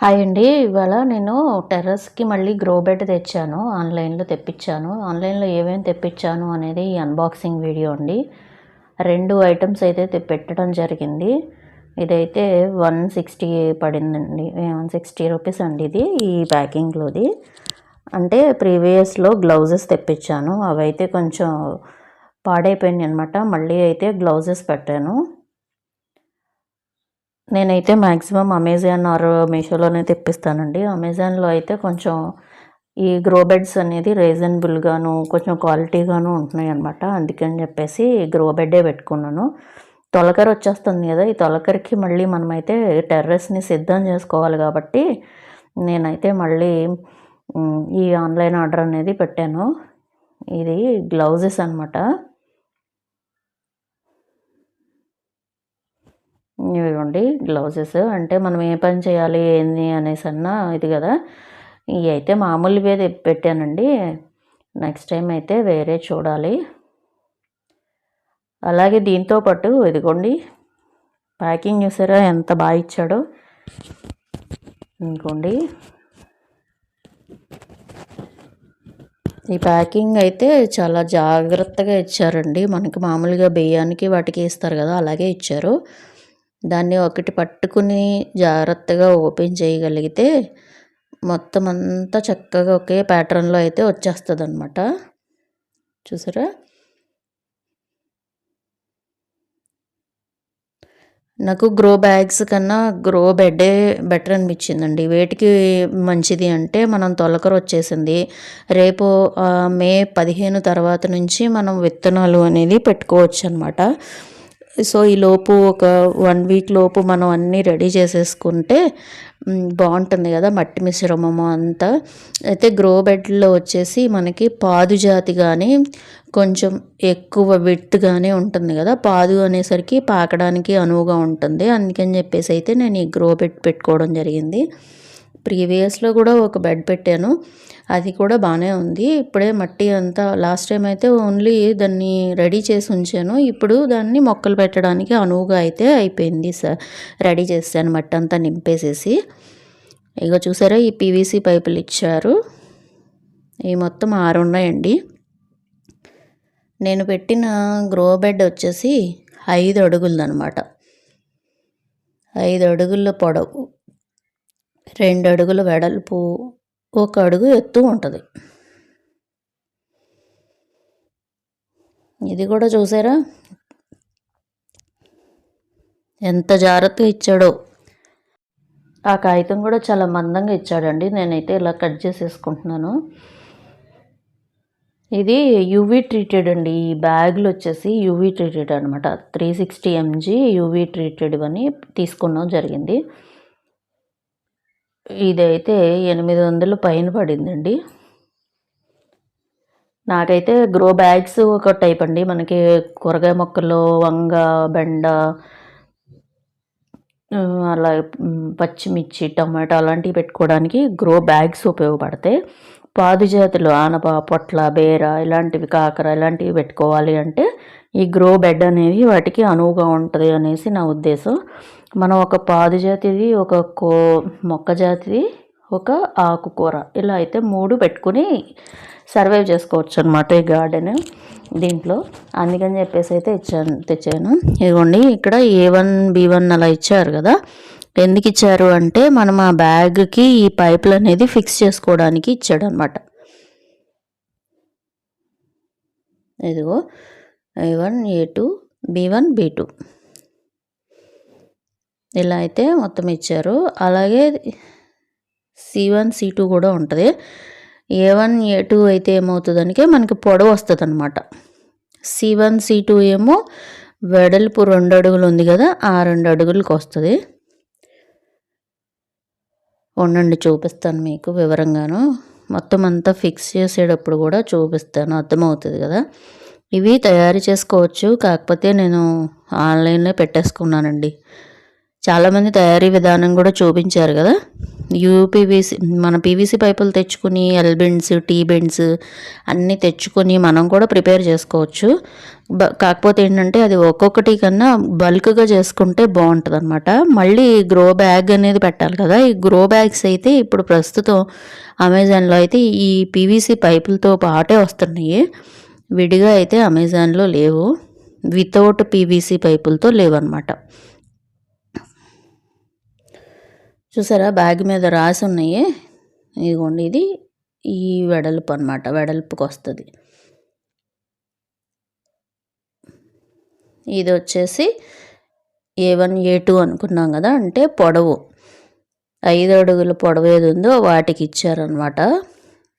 Hi అండి. ఇవాళ నేను టెర్రస్కి మళ్ళీ గ్రో బెడ్ తెచ్చాను. ఆన్లైన్లో తెప్పించాను ఆన్లైన్లో ఏమేమి తెప్పించాను అనేది ఈ అన్బాక్సింగ్ వీడియో అండి. రెండు ఐటమ్స్ అయితే పెట్టడం జరిగింది. ఇదైతే వన్ సిక్స్టీ పడిందండి. వన్ సిక్స్టీ రూపీస్ అండి ఇది ఈ ప్యాకింగ్లోది. అంటే ప్రీవియస్లో గ్లౌజెస్ తెప్పించాను అవైతే కొంచెం పాడైపోయినాయి అనమాట మళ్ళీ అయితే గ్లౌజెస్ పెట్టాను. నేనైతే మ్యాక్సిమం అమెజాన్ ఆర్ మీషోలోనే తెప్పిస్తానండి. అమెజాన్లో అయితే కొంచెం ఈ గ్రో బెడ్స్ అనేది రీజనబుల్గాను కొంచెం క్వాలిటీగాను ఉంటున్నాయి అనమాట అందుకని చెప్పేసి గ్రో బెడ్డే పెట్టుకున్నాను. తొలకర వచ్చేస్తుంది కదా ఈ తొలకరికి మళ్ళీ మనమైతే టెర్రస్ని సిద్ధం చేసుకోవాలి కాబట్టి నేనైతే మళ్ళీ ఈ ఆన్లైన్ ఆర్డర్ అనేది పెట్టాను. ఇది గ్లౌజెస్ అనమాట ఇవ్వండి గ్లౌజెస్. అంటే మనం ఏ పని చేయాలి ఏంది అనేసి అన్న ఇది కదా. ఇవి అయితే మామూలువే మీద పెట్టానండి. నెక్స్ట్ టైం అయితే వేరే చూడాలి. అలాగే దీంతో పాటు ఇదిగోండి ప్యాకింగ్ చూసారా ఎంత బాగా ఇచ్చాడో. ఇంకోండి. ఈ ప్యాకింగ్ అయితే చాలా జాగ్రత్తగా ఇచ్చారండి. మనకి మామూలుగా బియ్యానికి వాటికి ఇస్తారు కదా అలాగే ఇచ్చారు. దాన్ని ఒకటి పట్టుకుని జాగ్రత్తగా ఓపెన్ చేయగలిగితే మొత్తం అంతా చక్కగా ఒకే ప్యాటర్న్లో అయితే వచ్చేస్తుంది అనమాట చూసారా? నాకు గ్రో బ్యాగ్స్ కన్నా గ్రో బెడ్డే బెటర్ అనిపించిందండి. వేటికి మంచిది అంటే మనం తొలకర వచ్చేసింది. రేపు మే పదిహేను తర్వాత నుంచి మనం విత్తనాలు అనేది పెట్టుకోవచ్చు అనమాట సో ఈ లోపు ఒక వన్ వీక్ లోపు మనం అన్నీ రెడీ చేసేసుకుంటే బాగుంటుంది కదా మట్టి మిశ్రమము అంతా. అయితే గ్రో బెడ్లో వచ్చేసి మనకి పాదు జాతి కానీ కొంచెం ఎక్కువ విడ్త్గానే ఉంటుంది కదా. పాదు అనేసరికి పాకడానికి అనువుగా ఉంటుంది. అందుకని చెప్పేసి అయితే నేను ఈ గ్రో బెడ్ పెట్టుకోవడం జరిగింది. ప్రీవియస్లో కూడా ఒక బెడ్ పెట్టాను. అది కూడా బాగానే ఉంది. ఇప్పుడే మట్టి అంతా లాస్ట్ టైం అయితే ఓన్లీ దాన్ని రెడీ చేసి ఉంచాను. ఇప్పుడు దాన్ని మొక్కలు పెట్టడానికి అనువుగా అయితే అయిపోయింది సార్. రెడీ చేశాను మట్టి అంతా నింపేసేసి. ఇక చూసారా ఈ పీవీసీ పైపులు ఇచ్చారు. ఈ మొత్తం ఆరు ఉన్నాయండి. నేను పెట్టిన గ్రో బెడ్ వచ్చేసి ఐదు అడుగులదనమాట. ఐదు అడుగుల పొడవు. రెండు అడుగుల వెడల్పు ఒక అడుగు ఎత్తు ఉంటుంది. ఇది కూడా చూసారా? ఎంత జాగ్రత్తగా ఇచ్చాడో. ఆ కాగితం కూడా చాలా మందంగా ఇచ్చాడండి. నేనైతే ఇలా కట్ చేసేసుకుంటున్నాను. ఇది యూవీ ట్రీటెడ్ అండి. ఈ బ్యాగులు వచ్చేసి యూవీ ట్రీటెడ్ అనమాట three sixty MG UV treated అని తీసుకున్నాం జరిగింది. ఇదైతే ఎనిమిది వందలు పైన పడిందండి. నాకైతే గ్రో బ్యాగ్స్ ఒక టైప్ అండి. మనకి కూరగాయ మొక్కలు వంగ బెండ అలా పచ్చిమిర్చి టమాటా అలాంటివి పెట్టుకోవడానికి గ్రో బ్యాగ్స్ ఉపయోగపడతాయి. పాదుజాతులు ఆనప పొట్ల బేర ఇలాంటివి కాకర ఇలాంటివి పెట్టుకోవాలి అంటే ఈ గ్రో బెడ్ అనేది వాటికి అనువుగా ఉంటుంది అనేసి నా ఉద్దేశం. మనం ఒక పాదు జాతిది ఒక కో మొక్క జాతిది ఒక ఆకుకూర ఇలా అయితే మూడు పెట్టుకుని సర్వైవ్ చేసుకోవచ్చు అనమాట ఈ గార్డెన్ దీంట్లో. అందుకని చెప్పేసి అయితే ఇచ్చాను తెచ్చాను. ఇదిగోండి ఇక్కడ ఏ వన్ బి వన్ అలా ఇచ్చారు కదా. ఎందుకు ఇచ్చారు అంటే మనం ఆ బ్యాగ్కి ఈ పైపులు అనేది ఫిక్స్ చేసుకోవడానికి ఇచ్చాడు అనమాట ఇదిగో A one A two B one B two ఇలా అయితే మొత్తం ఇచ్చారు. అలాగే సి వన్ సి టూ కూడా ఉంటుంది. ఏ వన్ ఏ టూ అయితే ఏమవుతుందనికే మనకి పొడవు వస్తుంది అనమాట సి వన్ సి టూ ఏమో వెడల్పు రెండు అడుగులు ఉంది కదా ఆ రెండు అడుగులకు వస్తుంది. ఉండండి చూపిస్తాను మీకు వివరంగాను. మొత్తం అంతా ఫిక్స్ చేసేటప్పుడు కూడా చూపిస్తాను. అర్థమవుతుంది కదా? ఇవి తయారు చేసుకోవచ్చు. కాకపోతే నేను ఆన్లైన్లో పెట్టేసుకున్నానండి. చాలామంది తయారీ విధానం కూడా చూపించారు కదా. యూపీవీసీ మన పీవీసీ పైపులు తెచ్చుకుని ఎల్బెండ్స్ టీ బెండ్స్ అన్నీ తెచ్చుకొని మనం కూడా ప్రిపేర్ చేసుకోవచ్చు. బ కాకపోతే ఏంటంటే అది ఒక్కొక్కటి కన్నా బల్క్గా చేసుకుంటే బాగుంటుంది అనమాట మళ్ళీ గ్రో బ్యాగ్ అనేది పెట్టాలి కదా. ఈ గ్రో బ్యాగ్స్ అయితే ఇప్పుడు ప్రస్తుతం అమెజాన్లో అయితే ఈ పీవీసీ పైపులతో పాటే వస్తున్నాయి. విడిగా అయితే అమెజాన్లో లేవు. వితౌట్ పీవీసీ పైపులతో లేవన్నమాట. చూసారా? బ్యాగ్ మీద రాసి ఉన్నాయి. ఇదిగోండి ఇది ఈ వెడల్పు అనమాట వెడల్పుకి వస్తుంది ఇది వచ్చేసి ఏ వన్ ఏ టూ అనుకున్నాం కదా? అంటే పొడవు. ఐదు అడుగుల పొడవు ఏది ఉందో వాటికి ఇచ్చారనమాట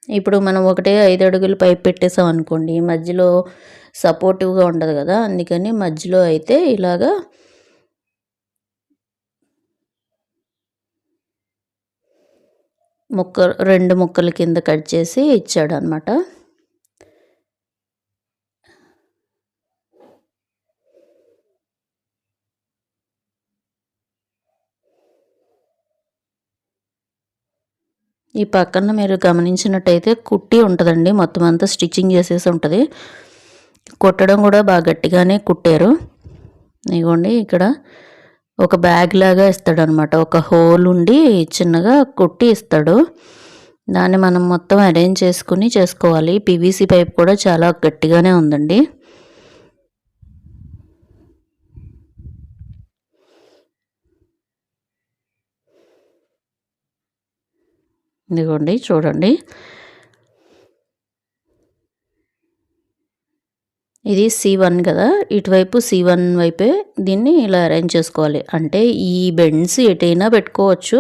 ఇప్పుడు మనం ఒకటే ఐదు అడుగులు పైపు పెట్టేసాం అనుకోండి మధ్యలో సపోర్టివ్గా ఉండదు కదా అందుకని మధ్యలో అయితే ఇలాగా ముక్క రెండు ముక్కల కింద కట్ చేసి ఇచ్చాడు ఈ పక్కన మీరు గమనించినట్టయితే కుట్టి ఉంటుందండి. మొత్తం అంతా స్టిచ్చింగ్ చేసేసి ఉంటుంది. కుట్టడం కూడా బాగా గట్టిగానే కుట్టారు. ఇగోండి ఇక్కడ ఒక బ్యాగ్ లాగా ఇస్తాడు అనమాట ఒక హోల్ ఉండి చిన్నగా కుట్టి ఇస్తాడు. దాన్ని మనం మొత్తం అరేంజ్ చేసుకుని చేసుకోవాలి. పీవీసీ పైప్ కూడా చాలా గట్టిగానే ఉందండి. ఇదిగోండి చూడండి. ఇది సి వన్ కదా. ఇటువైపు సి వన్ వైపే దీన్ని ఇలా అరేంజ్ చేసుకోవాలి. అంటే ఈ బెండ్స్ ఎటైనా పెట్టుకోవచ్చు.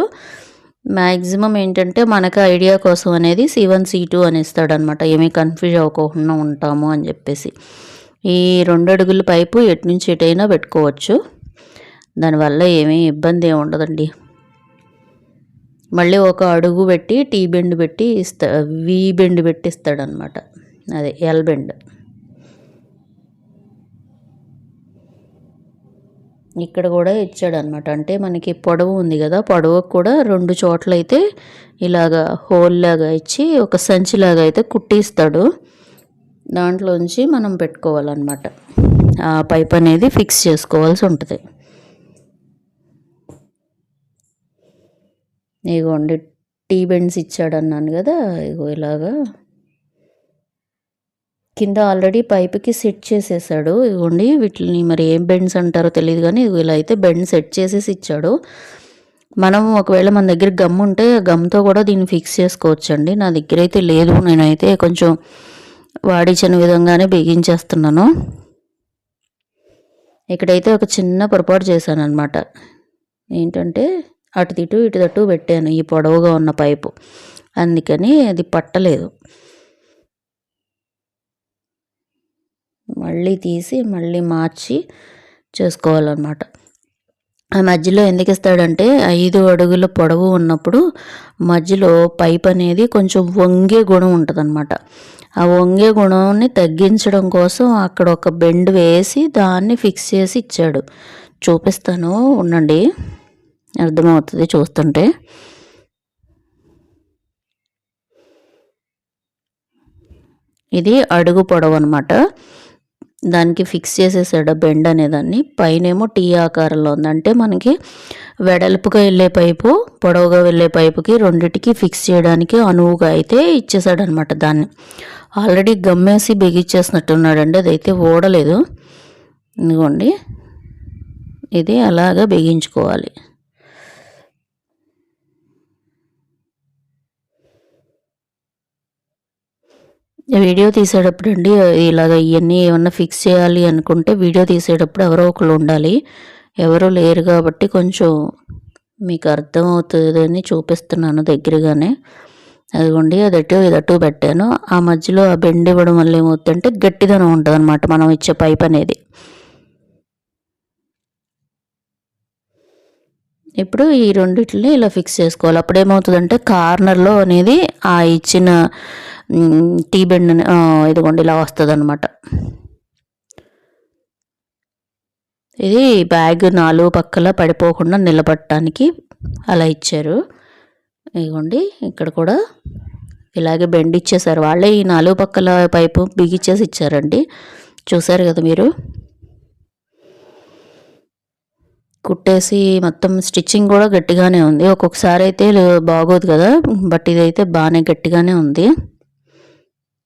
మ్యాక్సిమం ఏంటంటే మనకు ఐడియా కోసం అనేది సి వన్ సి టూ అని ఇస్తాడనమాట ఏమీ కన్ఫ్యూజ్ అవ్వకుండా ఉంటాము అని చెప్పేసి. ఈ రెండు అడుగుల పైపు ఎటు నుంచి ఎటైనా పెట్టుకోవచ్చు. దానివల్ల ఏమీ ఇబ్బంది ఏమి ఉండదండి. మళ్ళీ ఒక అడుగు పెట్టి టీ బెండ్ పెట్టి ఇస్తా వి బెండ్ పెట్టి ఇస్తాడనమాట అదే ఎల్ బెండ్. ఇక్కడ కూడా ఇచ్చాడనమాట. అంటే మనకి పొడవు ఉంది కదా పొడవకు కూడా రెండు చోట్ల అయితే ఇలాగా హోల్ లాగా ఇచ్చి ఒక సంచిలాగా అయితే కుట్టిస్తాడు. దాంట్లోంచి మనం పెట్టుకోవాలన్నమాట. ఆ పైప్ అనేది ఫిక్స్ చేసుకోవాల్సి ఉంటుంది. ఇగోండి టీ బెండ్స్ ఇచ్చాడు అన్నాను కదా ఇగో ఇలాగా. కింద ఆల్రెడీ పైప్కి సెట్ చేసేసాడు ఇగోండి వీటిని మరి ఏం బెండ్స్ అంటారో తెలియదు కానీ ఇలా అయితే బెండ్ సెట్ చేసేసి ఇచ్చాడు. మనం ఒకవేళ మన దగ్గర గమ్ ఉంటే గమ్తో కూడా దీన్ని ఫిక్స్ చేసుకోవచ్చండి. నా దగ్గర అయితే లేదు నేనైతే కొంచెం వాడించిన విధంగానే బిగించేస్తున్నాను. ఇక్కడైతే ఒక చిన్న పొరపాటు చేశాను అనమాట ఏంటంటే అటు తిటు ఇటు తట్టు పెట్టాను ఈ పొడవుగా ఉన్న పైపు. అందుకని అది పట్టలేదు. మళ్ళీ తీసి మళ్ళీ మార్చి చేసుకోవాలన్నమాట. ఆ మధ్యలో ఎందుకు ఇస్తాడంటే ఐదు అడుగుల పొడవు ఉన్నప్పుడు మధ్యలో పైప్ అనేది కొంచెం వంగే గుణం ఉంటుంది ఆ వంగే గుణాన్ని తగ్గించడం కోసం అక్కడ ఒక బెండ్ వేసి దాన్ని ఫిక్స్ చేసి ఇచ్చాడు. చూపిస్తాను ఉండండి. అర్థమవుతుంది చూస్తుంటే. ఇది అడుగు పొడవు అనమాట దానికి ఫిక్స్ చేసేసాడు బెండ్ అనేదాన్ని పైనేమో టీ ఆకారంలో ఉందంటే మనకి వెడల్పుగా వెళ్ళే పైపు పొడవుగా వెళ్ళే పైపుకి రెండిటికి ఫిక్స్ చేయడానికి అనువుగా అయితే ఇచ్చేసాడు అనమాట దాన్ని. ఆల్రెడీ గమ్మేసి బిగించేసినట్టున్నాడండి. అదైతే ఓడలేదు. ఇదిగోండి. ఇది అలాగా బిగించుకోవాలి. వీడియో తీసేటప్పుడు అండి ఇలాగ ఇవన్నీ ఏమన్నా ఫిక్స్ చేయాలి అనుకుంటే వీడియో తీసేటప్పుడు ఎవరో ఒకరు ఉండాలి. ఎవరో లేరు కాబట్టి కొంచెం మీకు అర్థమవుతుందని చూపిస్తున్నాను దగ్గరగానే. అదిగోండి అదట్టు ఇదట్టు పెట్టాను. ఆ మధ్యలో ఆ బెండ్ ఇవ్వడం వల్ల ఏమవుతుందంటే గట్టిదనం ఉంటుంది అనమాట మనం ఇచ్చే పైప్ అనేది. ఇప్పుడు ఈ రెండిటిని ఇలా ఫిక్స్ చేసుకోవాలి. అప్పుడు ఏమవుతుందంటే కార్నర్లో అనేది ఆ ఇచ్చిన టీ బెండ్ ఇదిగోండి ఇలా వస్తుంది అనమాట ఇది బ్యాగ్ నాలుగు పక్కల పడిపోకుండా నిలబడటానికి అలా ఇచ్చారు. ఇదిగోండి ఇక్కడ కూడా ఇలాగే బెండ్ ఇచ్చేసారు వాళ్ళే ఈ నాలుగు పక్కల పైపు బిగిచ్చేసి ఇచ్చారండి. చూసారు కదా మీరు? కుట్టేసి మొత్తం స్టిచ్చింగ్ కూడా గట్టిగానే ఉంది. ఒక్కొక్కసారి అయితే బాగోదు కదా బట్ ఇదైతే బాగానే గట్టిగానే ఉంది.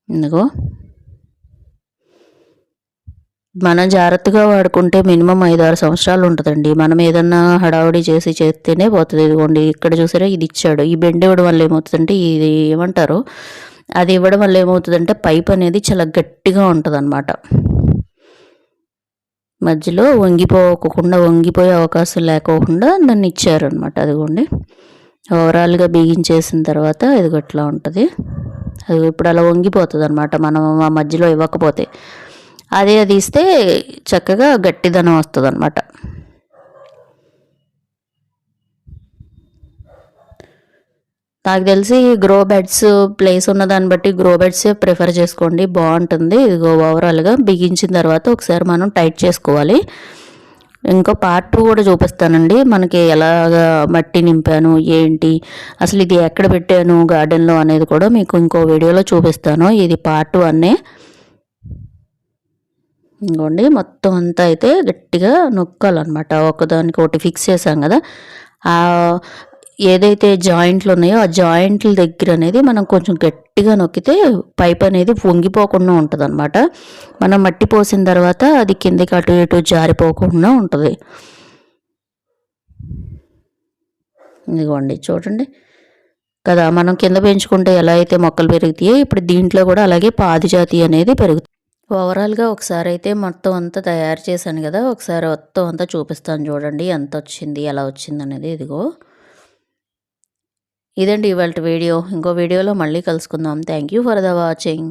ఎందుకో మనం జాగ్రత్తగా వాడుకుంటే మినిమం ఐదు ఆరు సంవత్సరాలు ఉంటుందండి. మనం ఏదన్నా హడావుడి చేసి చేస్తేనే పోతుంది. ఇదిగోండి ఇక్కడ చూసారా ఇది ఇచ్చాడు. ఈ బెండ్ ఇవ్వడం వల్ల ఏమవుతుందంటే ఇది ఏమంటారు అది ఇవ్వడం వల్ల ఏమవుతుందంటే పైప్ అనేది చాలా గట్టిగా ఉంటుంది మధ్యలో వంగిపోకుండా వంగిపోయే అవకాశం లేకోకుండా దాన్ని ఇచ్చారనమాట అదిగోండి. ఓవరాల్గా బిగించేసిన తర్వాత ఇది ఇట్లా ఉంటుంది. అది ఇప్పుడు అలా వంగిపోతుంది అనమాట మనం ఆ మధ్యలో ఇవ్వకపోతే. అదే అది ఇస్తే చక్కగా గట్టిదనం వస్తుంది అనమాట నాకు తెలిసి గ్రో బెడ్స్ ప్లేస్ ఉన్న దాన్ని బట్టి గ్రో బెడ్సే ప్రిఫర్ చేసుకోండి. బాగుంటుంది. ఇదిగో ఓవరాల్గా బిగించిన తర్వాత ఒకసారి మనం టైట్ చేసుకోవాలి. ఇంకో పార్ట్ టూ కూడా చూపిస్తానండి. మనకి ఎలాగ మట్టి నింపాను ఏంటి అసలు ఇది ఎక్కడ పెట్టాను గార్డెన్లో అనేది కూడా మీకు ఇంకో వీడియోలో చూపిస్తాను. ఇది పార్ట్ వన్నే ఇంకోండి మొత్తం అంతా అయితే గట్టిగా నొక్కాలన్నమాట. ఒకదానికి ఒకటి ఫిక్స్ చేసాం కదా. ఏదైతే జాయింట్లు ఉన్నాయో ఆ జాయింట్ల దగ్గర అనేది మనం కొంచెం గట్టిగా నొక్కితే పైప్ అనేది వంగిపోకుండా ఉంటుంది అనమాట మనం మట్టి పోసిన తర్వాత అది కిందకి అటు ఇటు జారిపోకుండా ఉంటుంది. ఇదిగోండి చూడండి. కదా మనం కింద పెంచుకుంటే ఎలా అయితే మొక్కలు పెరుగుతాయో ఇప్పుడు దీంట్లో కూడా అలాగే పాదిజాతి అనేది పెరుగుతుంది. ఓవరాల్గా ఒకసారి అయితే మొత్తం అంతా తయారు చేశాను కదా ఒకసారి మొత్తం అంతా చూపిస్తాను చూడండి ఎంత వచ్చింది ఎలా వచ్చింది అనేది ఇదిగో. ఇదండి ఇవాళ వీడియో. ఇంకో వీడియోలో మళ్ళీ కలుసుకుందాం. Thank you for the watching